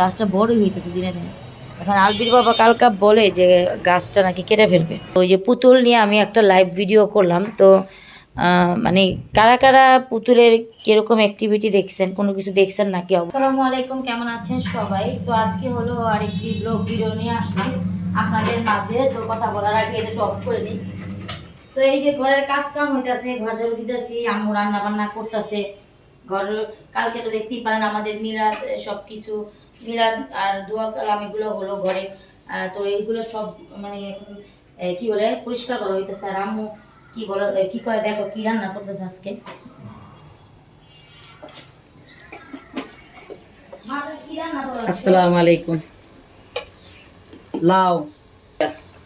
গাছটা বড়ই হইতেছে দিনে দিনে। এখন আলবির বাবা কালকা বলে যে গাছটা নাকি কেটে ফেলবে। ওই যে পুতুল নিয়ে আমি একটা লাইভ ভিডিও করলাম। তো মানে কারা কারা পুতুলের কীরকম অ্যাক্টিভিটি দেখছেন, কোনো কিছু দেখছেন নাকি আসসালামু আলাইকুম, কেমন আছেন সবাই? তো আজকে হলো আরেকটি ব্লগ ভিডিও নিয়ে আসলাম আপনাদের মাঝে। তো কথা বলার আগে এটা অফ করে নিই। তো এই যে ঘরের কাজ কাম হইতাছে, ঘর ঝাড়ু দিতেছি, আম্মু রান্না বান্না করতেছে। ঘর কালকে তো দেখতেই পারেন আমাদের মিলাদ সব কিছু মিলাদ আর দোয়া কালাম এগুলো হলো ঘরে। আহ, তো এইগুলো সব মানে কি বলে পরিষ্কার করা হইতেছে। আর আম্মু কি বলো কি করে? দেখো কি রান্না করতেছে আজকে? আসসালামু আলাইকুম লাউ।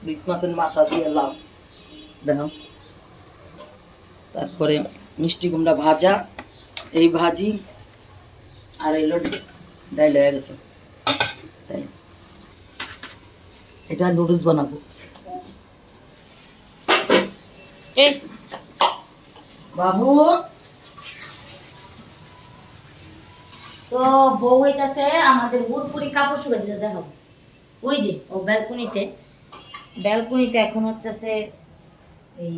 বিট মাছের মাথা দিয়ে লাউ। দেখো। তারপরে মিষ্টি কুমড়া ভাজা। এই ভাজি আর এলো ডাইল হয়ে গেছে। তাই। এটা নুডলস বানাবো। এই বাবু। তো বউ হইতাছে আমাদের হুড়পুরি কাপড় শুকাই দিতে দেখো ওই যে ও ব্যালকনিতে। ব্যালকনিতে এখন হচ্ছে এই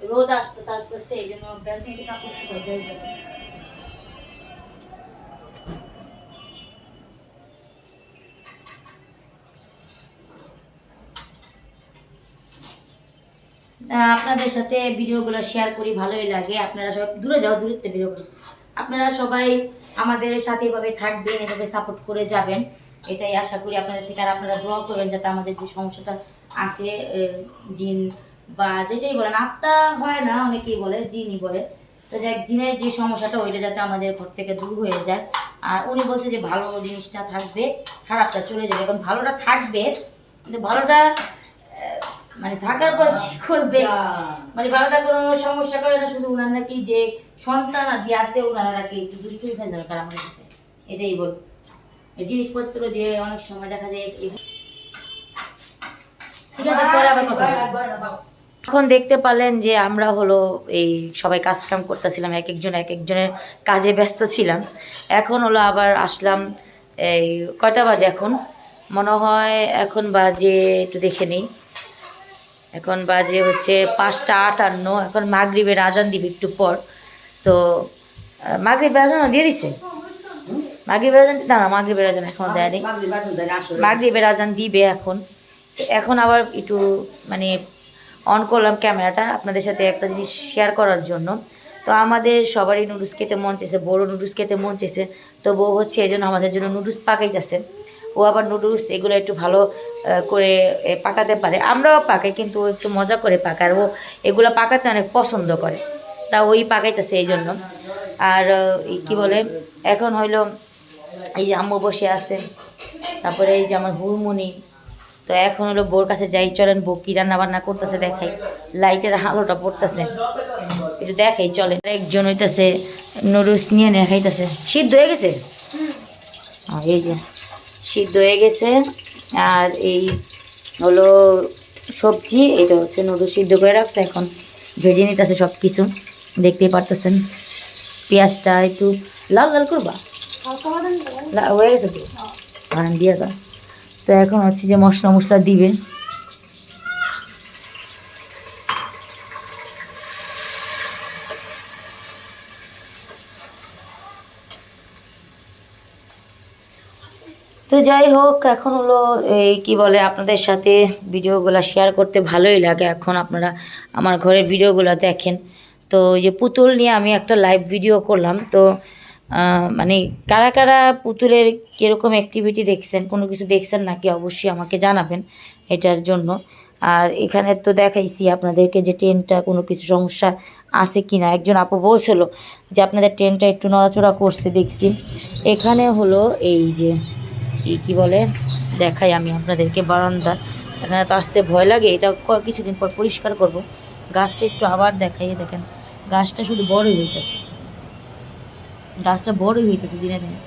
রোদ আসতেছে আস্তে আস্তে এই জন্য কাপড় দিতে আহ, আপনাদের সাথে ভিডিওগুলো শেয়ার করি ভালোই লাগে। আপনারা সব দূরে যাও দূরত্বে ভিডিও আপনারা সবাই আমাদের সাথে এভাবে থাকবেন এভাবে সাপোর্ট করে যাবেন। এটাই আশা করি আপনাদের থেকে আর আপনারা দোয়া করবেন যাতে আমাদের যে সমস্যাটা আছে জিন বা যেটাই বলেন আত্মা হয় না অনেকেই বলে জিনই বলে। তো যাক জিনের যে সমস্যাটা ওইটা যাতে আমাদের ঘর থেকে দূর হয়ে যায়। আর উনি বলছে যে ভালো জিনিসটা থাকবে খারাপটা চলে যাবে। এখন ভালোটা থাকবে কিন্তু ভালোটা মানে থাকার পর কি করবে? মানে ভালোটা কোনো সমস্যা করে না শুধু ওনার নাকি যে সন্তান আদি আছে ওনারা নাকি একটু দুষ্টু ফেল দরকার আমাদের সাথে। এটাই বল জিনিসপত্র যে অনেক সময় দেখা যায় ঠিক আছে পরে আবার কথা। এখন দেখতে পারলেন যে আমরা হলো এই সবাই কাজ কাম করতেছিলাম এক একজন এক একজনের কাজে ব্যস্ত ছিলাম। এখন হলো আবার আসলাম এই কয়টা বাজে এখন? মনে হয় এখন বাজে একটু দেখে নিই। এখন বাজে হচ্ছে পাঁচটা আটান্ন এখন মাগরিবের আজান দিবে একটু পর। তো আহ, মাগরিবের আজান দিয়ে দিছে? মাগরিবের আজান না না মাগরিবের আজান এখন দেয়নি। মাগরিবের আজান দিবে এখন। তো এখন আবার একটু মানে অন করলাম ক্যামেরাটা আপনাদের সাথে একটা জিনিস শেয়ার করার জন্য। তো আমাদের সবারই নুডলস খেতে মন চেয়েছে বড়ো নুডলস খেতে মন চেয়েছে তো বউ হচ্ছে এই জন্য আমাদের জন্য নুডলস পাকাইতেছে। ও আবার নুডলস এগুলো একটু ভালো করে পাকাতে পারে। আমরাও পাকাই, কিন্তু ও একটু মজা করে পাকায়। আর ও এগুলো পাকাতে অনেক পছন্দ করে। তা ওই পাকাইতেছে এই জন্য। আর কি বলে, এখন হইল এই যে আম্মু বসে আছে। তারপরে এই যে আমার হুড়মুনি তো এখন হলো বোর কাছে যাই চলেন বউ কি রান্না বান্না করতেছে দেখাই। লাইটের আলোটা পড়তেছে। একটু দেখাই চলেন। একজন হইতেছে নুডলস নিয়ে নিয়ে খাইতেছে। সিদ্ধ হয়ে গেছে? এই যে সিদ্ধ হয়ে গেছে। আর এই হলো সবজি এটা হচ্ছে নুডলস সিদ্ধ করে রাখছে। এখন ভেজে নিতেছে সব কিছু দেখতেই পারতেছেন। পেঁয়াজটা একটু লাল লাল করবা? লা- হয়ে গেছে তো? হ্যাঁ। দিয়ে দাও। তো এখন হচ্ছে যে মশলা মশলা দিবে। তো যাই হোক, এখন হলো এই কি বলে আপনাদের সাথে ভিডিওগুলো শেয়ার করতে ভালোই লাগে। এখন আপনারা আমার ঘরের ভিডিওগুলো দেখেন। তো ওই যে পুতুল নিয়ে আমি একটা লাইভ ভিডিও করলাম। তো মানে কারা কারা পুতুলের কীরকম অ্যাক্টিভিটি দেখছেন, কোনো কিছু দেখছেন নাকি অবশ্যই আমাকে জানাবেন এটার জন্য। আর এখানে তো দেখাইছি আপনাদেরকে যে ট্রেনটা কোনো কিছু সমস্যা আছে কি না একজন আপু বলছিল যে আপনাদের ট্রেনটা একটু নড়াচড়া করছে, দেখছি। এখানে হলো এই যে, এই কী বলে, দেখাই আমি আপনাদেরকে বারান্দা এখানে তো আসতে ভয় লাগে, এটা কিছুদিন পর পরিষ্কার করব। গাছটা একটু আবার দেখাই দেখেন। গাছটা শুধু বড়ই হইতেছে। গাছটা বড়ই হইতেছে দিনে দিনে।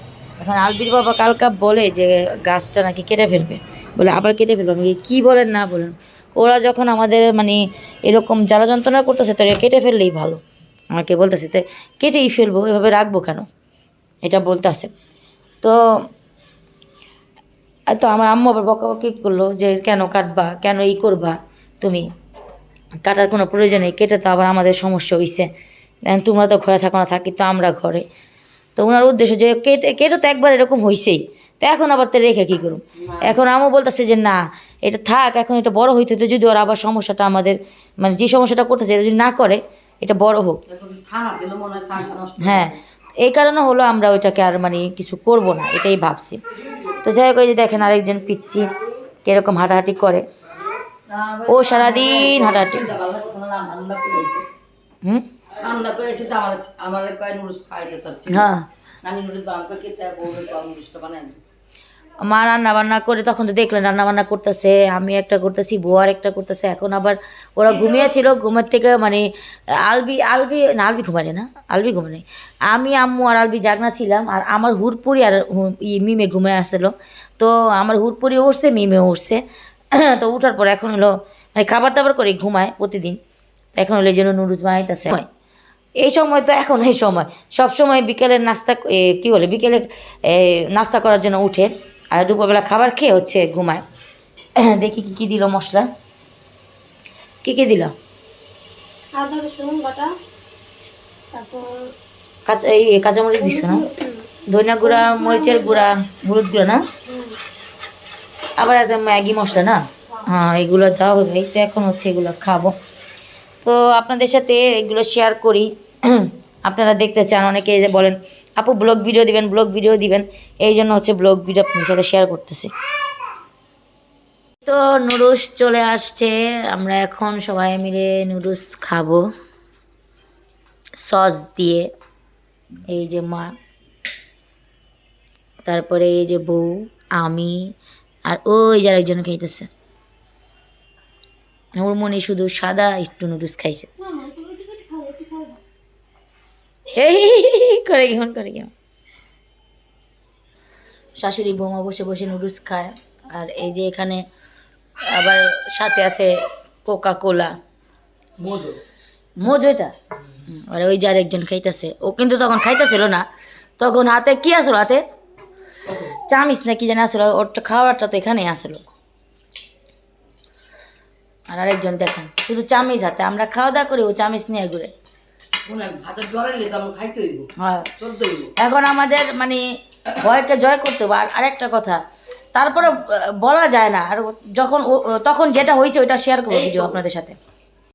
এখন আলবির বাবা কালকা বলে যে গাছটা নাকি কেটে ফেলবে। বলে, আবার কেটে ফেলবে? আমি কী বলেন না বলেন। ওরা যখন আমাদের মানে এরকম জ্বালা যন্ত্রণা করতেছে, তো কেটে ফেললেই ভালো। আমাকে বলতেছে, তো, কেটেই ফেলব, এভাবে রাখব কেন? এটা বলতেছে। তো তো আমার আম্মু আবার বকাবকি করল যে, কেন কাটবা? কেন এই করবা তুমি? কাটার কোনো প্রয়োজন নেই, কেটে তো আবার আমাদের সমস্যা হইছে। তোমরা তো ঘরে থাকো না, থাকি তো আমরা ঘরে। তো ওনার উদ্দেশ্য যে কেটে কেটে তো একবার এরকম হইছেই। তো এখন আবার তো রেখে কী করুন এখন আমও বলতেছে যে না এটা থাক এখন এটা বড় হইতে তো যদি ওর আবার সমস্যাটা আমাদের মানে যে সমস্যাটা করতেছে এটা যদি না করে এটা বড় হোক। হয় এই কারণে হলো আমরা ওইটাকে আর মানে কিছু করব না এটাই ভাবছি। তো যাই হোক যে দেখেন আরেকজন পিচ্ছি কীরকম হাঁটাহাঁটি করে। ও সারাদিন হাঁটাহাঁটি। না, রান্না করেছি তো আমার আমার কয় নুডলস খাইতে তার হ্যাঁ। আমি নুডলস বানাবো খেতে বউরে তো নুডলসটা বানাই মা রান্না বান্না করে তখন তো দেখলেন রান্না বান্না করতেছে আমি একটা করতেছি বউ আর একটা করতেছে এখন আবার ওরা ঘুমিয়েছিল ঘুমের থেকে মানে আলবি আলবি না আলবি ঘুমানে না আলবি ঘুমানে আমি আম্মু আর আলবি জাগনা ছিলাম আর আমার হুড়পুরি আর মিমে ঘুমে আসলো। তো আমার হুড়পুরি উঠছে মিমে উঠছে তো উঠার পর এখন হলো মানে খাবার দাবার করে ঘুমায় প্রতিদিন। এখন হলো এই জন্য নুডলস বানাইতেছে। এই সময় তো এখন এই সময়। সব সময় বিকেলের নাস্তা কি বলে বিকেলে নাস্তা করার জন্য উঠে আর দুপুরবেলা খাবার খেয়ে হচ্ছে ঘুমায়। দেখি কি কি দিল মশলা। কি কি দিল? আদা রসুন বাটা তারপর কাঁচা এই কাঁচামরিচ দিছ না? ধনিয়া গুঁড়া মরিচের গুঁড়া হলুদ গুঁড়া না? আবার ম্যাগি মশলা না? হ্যাঁ। এগুলো দাও হবে এই তো এখন হচ্ছে এগুলো খাব। তো আপনাদের সাথে এগুলো শেয়ার করি। আপনারা দেখতে চান, অনেকে যে বলেন, আপু ব্লগ ভিডিও দিবেন ব্লগ ভিডিও দিবেন। এই জন্য হচ্ছে ব্লগ ভিডিও আপনাদের সাথে শেয়ার করতেছি। তো নুডলস চলে আসছে, আমরা এখন সবাই মিলে নুডলস খাব। সস দিয়ে, এই যে মা। তারপরে এই যে বউ, আমি, আর ওই যার একজন খাইতেছে। ওর মনে শুধু সাদা একটু নুডলস খাইছে। এই করে কেমন করে কেমন। শাশুড়ি বৌমা বসে বসে নুডলস খায়। আর এই যে এখানে আবার সাথে আছে কোকা কোলা মোজ হুম, আর ওই যার একজন খাইতেছে। ও কিন্তু তখন খাইতেছিল না। তখন হাতে কি আসলো হাতে? চামিস না কি জানি আসলো। ওর খাওয়ারটা তো এখানেই আসলো। আর আরেকজন দেখেন। শুধু চামিচ হাতে আমরা খাওয়া দাওয়া করি ও চামিচ নিয়ে ঘুরে। হয়। এখন আমাদের মানে ভয়কে জয় করতে হবে। আর আরেকটা কথা তারপরে বলা যায় না। আর যখন তখন যেটা হয়েছে ওইটা শেয়ার করব ভিডিও আপনাদের সাথে।